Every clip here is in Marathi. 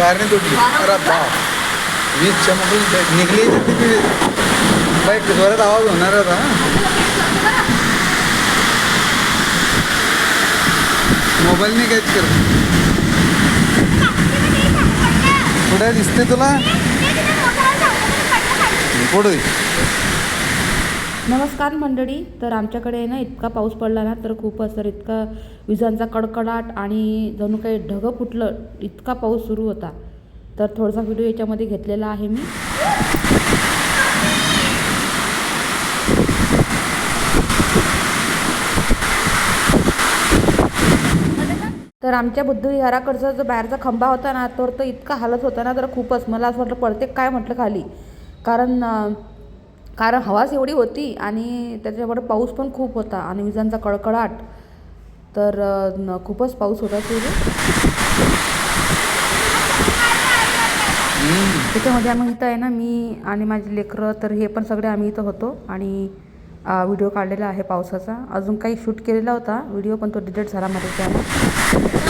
वायरने तुटली अरे बाप. वीज चमकून निघली तर किती? बाईक जोरात आवाज होणार होता मोबाईलने कॅच कर पुढे दिसते तुला? पुढे नमस्कार मंडळी. तर आमच्याकडे ना इतका पाऊस पडला ना तर खूपच तर इतका विजांचा कडकडाट आणि जणू काही ढगं फुटलं इतका पाऊस सुरू होता. तर थोडासा व्हिडिओ याच्यामध्ये घेतलेला आहे मी. तर आमच्या बुद्धविहाराकडचा जो बाहेरचा खंबा होता ना तर तो इतका हालत होता ना तर खूपच. मला असं वाटलं पडते काय म्हटलं खाली? कारण कारण हवाच एवढी होती आणि त्याच्याबरोबर पाऊस पण खूप होता आणि विजांचा कडकडाट. तर खूपच पाऊस होता तिथे त्याच्यामध्ये आम्ही इथं आहे ना मी आणि माझे लेकरं तर हे पण सगळे आम्ही इथं होतो आणि व्हिडिओ काढलेला आहे पावसाचा. अजून काही शूट केलेला होता व्हिडिओ पण तो डिलीट झाला मध्ये त्यामुळे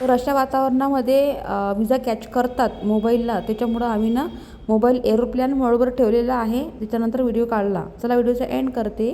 तर अशा वातावरणामध्ये विजा कॅच करतात मोबाईलला त्याच्यामुळं आम्ही ना मोबाईल एरोप्लेन बरोबर ठेवलेला आहे. त्याच्यानंतर व्हिडिओ काढला. चला व्हिडिओचा एंड करते.